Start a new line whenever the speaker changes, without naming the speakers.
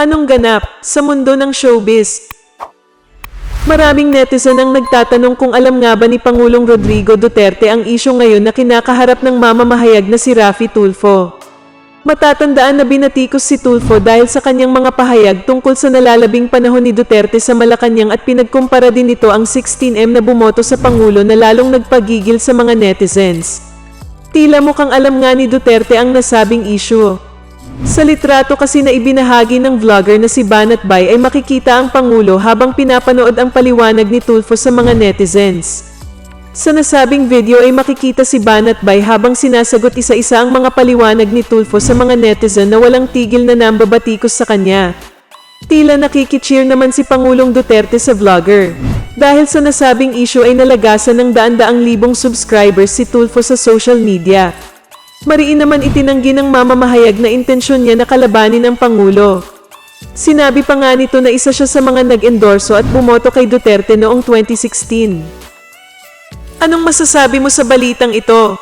Anong ganap sa mundo ng showbiz? Maraming netizen ang nagtatanong kung alam nga ba ni Pangulong Rodrigo Duterte ang isyu ngayon na kinakaharap ng mamamahayag na si Rafi Tulfo. Matatandaan na binatikos si Tulfo dahil sa kanyang mga pahayag tungkol sa nalalabing panahon ni Duterte sa Malacanang at pinagkumpara din nito ang 16M na bumoto sa Pangulo na lalong nagpagigil sa mga netizens. Tila mukhang alam nga ni Duterte ang nasabing issue. Sa litrato kasi na ibinahagi ng vlogger na si Banat Bay ay makikita ang Pangulo habang pinapanood ang paliwanag ni Tulfo sa mga netizens. Sa nasabing video ay makikita si Banat Bay habang sinasagot isa-isa ang mga paliwanag ni Tulfo sa mga netizen na walang tigil na nambabatikos sa kanya. Tila nakikicheer naman si Pangulong Duterte sa vlogger. Dahil sa nasabing issue ay nalagasan ng daan-daang libong subscribers si Tulfo sa social media. Mariin naman itinanggi ng mamamahayag na intensyon niya na kalabanin ang Pangulo. Sinabi pa nga nito na isa siya sa mga nag-endorso at bumoto kay Duterte noong 2016. Anong masasabi mo sa balitang ito?